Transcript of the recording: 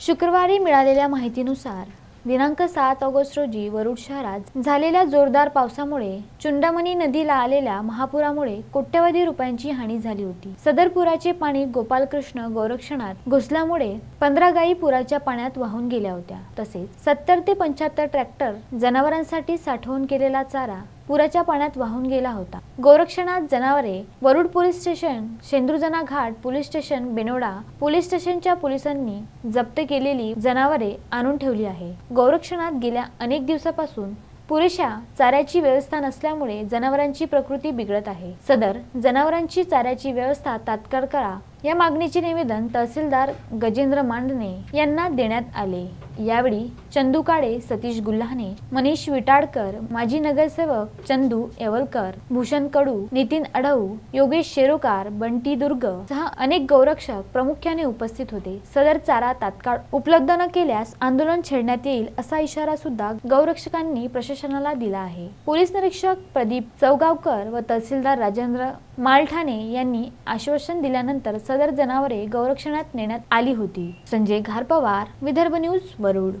शुक्रवारी मिळालेल्या माहितीनुसार दिनांक सात ऑगस्ट रोजी वरुड शहरात झालेल्या जोरदार पावसामुळे चुंडामणी नदीला आलेल्या महापुरामुळे कोट्यवधी रुपयांची हानी झाली होती. सदर पुराचे पाणी गोपालकृष्ण गोरक्षणात घुसल्यामुळे पंधरा गायी पुराच्या पाण्यात वाहून गेल्या होत्या. तसेच सत्तर ते पंच्याहत्तर ट्रॅक्टर जनावरांसाठी साठवून केलेला चारा पुराच्या पाण्यात वाहून गेला होता. गोरक्षणात जनावरे Warud police station Shendurjana Ghat police station Benoda police स्टेशनच्या पोलिसांनी जप्त केलेली जनावरे आणून ठेवली आहे. गोरक्षणात गेल्या अनेक दिवसापासून पुरेशा चाऱ्याची व्यवस्था नसल्यामुळे जनावरांची प्रकृती बिघडत आहे. सदर जनावरांची चाऱ्याची व्यवस्था तात्काळ करा या मागणीचे निवेदन तहसीलदार गजेंद्र मांडणे यांना देण्यात आले. यावेळी चंदू काळे सतीश गुल्हाने मनीष विटाडकर माजी नगरसेवक चंदू येवलकर भूषण कडू नितीन अडऊ योगेश शेरोकार बंटी दुर्ग सह अनेक गौरक्षक प्रामुख्याने उपस्थित होते. सदर चारा तात्काळ उपलब्ध न केल्यास आंदोलन छेडण्यात येईल असा इशारा सुद्धा गौरक्षकांनी प्रशासनाला दिला आहे. पोलीस निरीक्षक प्रदीप चौगावकर व तहसीलदार राजेंद्र मालठाणे यांनी आश्वासन दिल्यानंतर सदर जनावरे गौरक्षणात नेण्यात आली होती. संजय घारपवार विदर्भ न्यूज वरुड